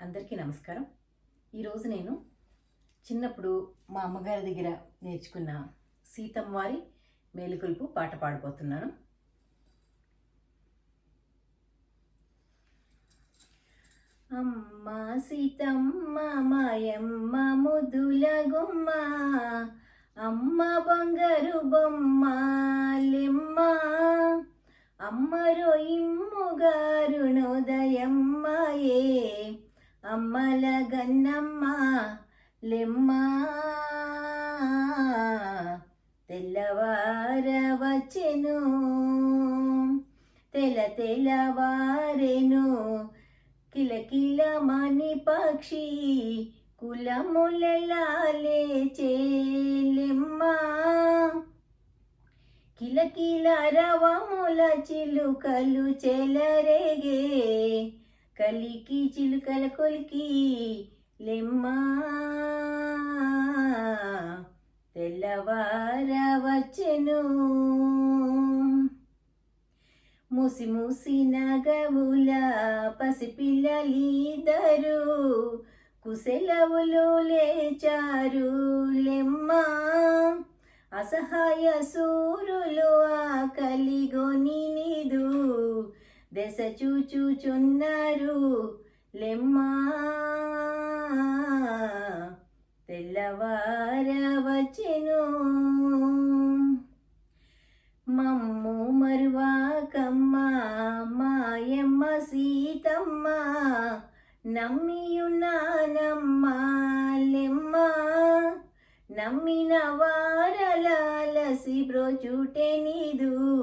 అందరికీ నమస్కారం. ఈరోజు నేను చిన్నప్పుడు మా అమ్మగారి దగ్గర నేర్చుకున్న సీతమ్మవారి మేలుకొలుపు పాట పాడబోతున్నాను. అమ్మ సీతమ్మ మాయమ్మ ముదుల గుమ్మ అమ్మ బంగారు బొమ్మ లెమ్మ అమ్మరో గారుణోదయమ్మ అమ్మల గన్నమ్మ లెమ్మ. తెల్లవార వచ్చెను తెల తెల్లవారెను. కిలకిల మణి పక్షి కులములలాలే చేలెమ్మ కిలకిల రవముల చిలుకలు చెలరేగే కలికి చిలుకల కొలికి లెమ్మా. తెల్లవార వచ్చెను. మూసి మూసి నగవుల పసిపిల్లలిద్దరు కుశలవులు లేచారు లెమ్మా. అసహాయ సూరులు ఆకలిగొని నీదు దశ చూచుచున్నారు. లెమ్మా తెల్లవార వచ్చిను. మమ్ము మరువాకమ్మ మాయమ్మ సీతమ్మ నమ్మియున్నానమ్మ లెమ్మ నమ్మిన వారలాలసి బ్రోచుటే నీదు.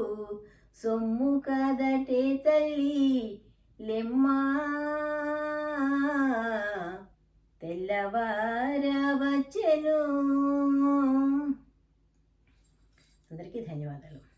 సొమ్ము కదటే తల్లి లెమ్మా. తెల్లవార వచ్చెను అందరికీ ధన్యవాదాలు.